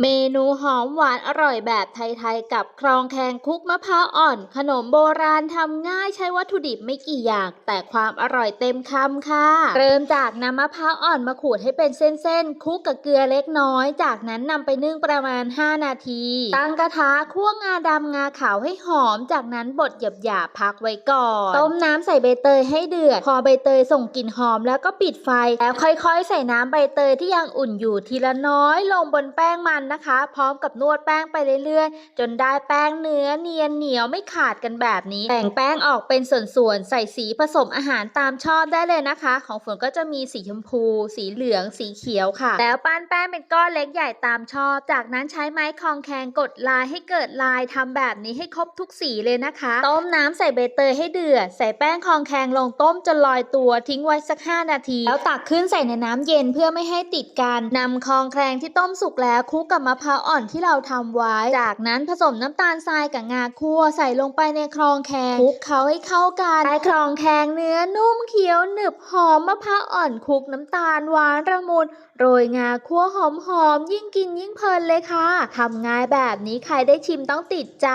เมนูหอมหวานอร่อยแบบไทยๆ กับครองแคงคุกมะพร้าวอ่อน ขนมโบราณทำง่ายใช้วัตถุดิบไม่กี่อย่าง แต่ความอร่อยเต็มคำค่ะ เริ่มจากนำมะพร้าวอ่อนมาขูดให้เป็นเส้นๆคลุกกับเกลือเล็กน้อย จากนั้นนำไปนึ่งประมาณ 5 นาที ตั้งกระทะคั่วงาดำงาขาวให้หอม จากนั้นบดหยาบๆพักไว้ก่อน ต้มน้ำใส่ใบเตยให้เดือด พอใบเตยส่งกลิ่นหอมแล้วก็ปิดไฟ แล้วค่อยๆ ใส่น้ำใบเตยที่ยังอุ่นอยู่ทีละน้อย ลงบนแป้งมันนะคะ พร้อมกับนวดแป้งไปเรื่อยๆ จนได้แป้งเนื้อเนียนเหนียวไม่ขาดกันแบบนี้แบ่งแป้งออกเป็นส่วนๆใส่สีผสมอาหารตามชอบได้เลยนะคะ ของฝนก็จะมีสีชมพู สีเหลือง สีเขียวค่ะ แล้วปั้นแป้งเป็นก้อนเล็กใหญ่ตามชอบ จากนั้นใช้ไม้คองแคงกดลายให้เกิดลายทำแบบนี้ให้ครบทุกสีเลยนะคะต้มน้ำใส่ใบเตยให้เดือดใส่แป้งคองแคงลงต้มจนลอยตัวทิ้งไว้สัก 5 นาที แล้วตักขึ้นใส่ในน้ำเย็นเพื่อไม่ให้ติดกันนำคองแคงที่ต้มสุกแล้วคลุกกับมะพร้าวอ่อนที่เราทำไว้ จากนั้นผสมน้ำตาลทรายกับงาคั่วใส่ลงไปในครองแคงคลุกเขาให้เข้ากันได้ครองแคงเนื้อนุ่มเคี้ยวหนึบหอมมะพร้าวอ่อนคลุกน้ำตาลหวานระมุนโรยงาคั่วหอมหอมยิ่งกินยิ่งเพลินเลยค่ะทำง่ายแบบนี้ใครได้ชิมต้องติดใจ